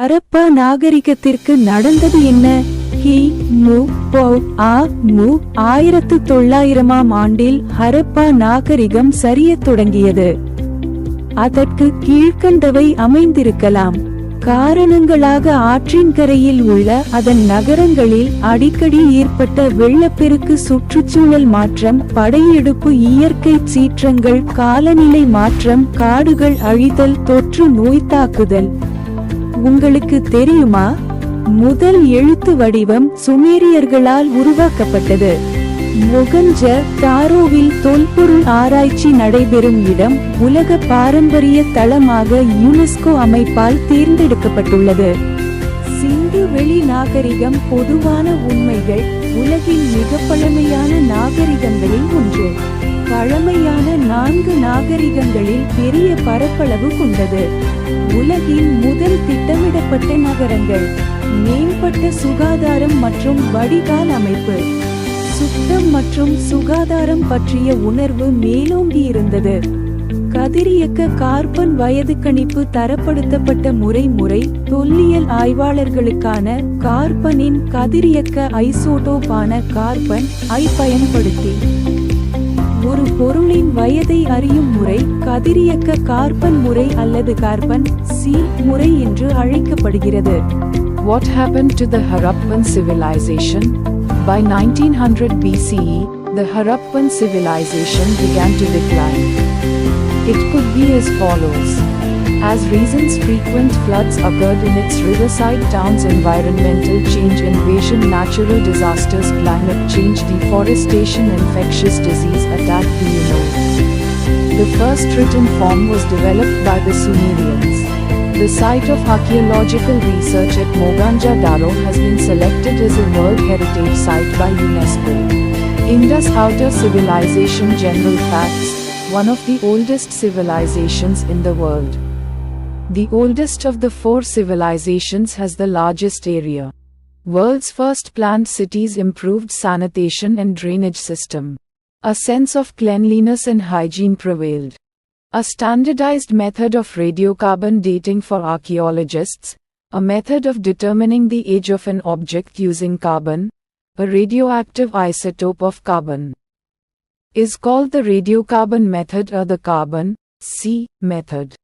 ஹரப்பா நாகரிகத்திற்கு நடந்தது என்ன? ஹி மு போ ஆ மு ஆயிரத்து தொள்ளாயிரமாம் ஆண்டில் ஹரப்பா நாகரிகம் சரியத் தொடங்கியது. அதற்கு கீழ்க்கண்டவை அமைந்திருக்கலாம். காரணங்களாக ஆற்றின் கரையில் உள்ள அதன் நகரங்களில் அடிக்கடி ஏற்பட்ட வெள்ளப்பெருக்கு சுற்றுச்சூழல் மாற்றம் படையெடுப்பு இயற்கை சீற்றங்கள் காலநிலை மாற்றம் காடுகள் அழிதல் தொற்று நோய் தாக்குதல் உங்களுக்கு தெரியுமா? முதல் எழுத்து வடிவம் சுமேரியர்களால் உருவாக்கப்பட்டது. மொகஞ்ச தாரோவில் தொல்பொருள் ஆராய்ச்சி நடைபெறும் இடம் உலக பாரம்பரிய தளமாக யுனெஸ்கோ அமைப்பால் தேர்ந்தெடுக்கப்பட்டுள்ளது. சிந்து வெளி நாகரிகம் பொதுவான உண்மைகள் உலகின் மிக பழமையான நாகரிகங்களில் ஒன்று. பழமையான நான்கு நாகரிகங்களில் பெரிய பரப்பளவு கொண்டது. உலகின் முதல் திட்டமிடப்பட்ட நகரங்கள் மேம்பட்ட சுகாதாரம் மற்றும் வடிகால் அமைப்பு. சுத்தம் மற்றும் சுகாதாரம் பற்றிய உணர்வு மேலோங்கி இருந்தது. கதிரியக்க கார்பன் வயது கணிப்பு தரப்படுத்தப்பட்ட முறை முறை தொல்லியல் ஆய்வாளர்களுக்கான கார்பனின் கதிரியக்க ஐசோடோப்பான கார்பன் ஐ பயன்படுத்தி பொருளின் வயதை அறியும் முறை கதிரியக்க கார்பன் முறை அல்லது கார்பன் சி முறை என்று அழைக்கப்படுகிறது What happened to the Harappan civilization? By 1900 BCE, the Harappan civilization began to decline. It could be as follows. As reasons frequent floods occurred in its riverside towns environmental change invasion natural disasters climate change deforestation infectious disease attack do you know? The first written form was developed by the Sumerians. The site of archaeological research at Mohenjo-Daro has been selected as a World Heritage Site by UNESCO. Indus Outer Civilization General Facts One of the oldest civilizations in the world. The oldest of the four civilizations has the largest area. World's first planned cities improved sanitation and drainage system. A sense of cleanliness and hygiene prevailed. A standardized method of radiocarbon dating for archaeologists, a method of determining the age of an object using carbon, a radioactive isotope of carbon, is called the radiocarbon method or the carbon C method.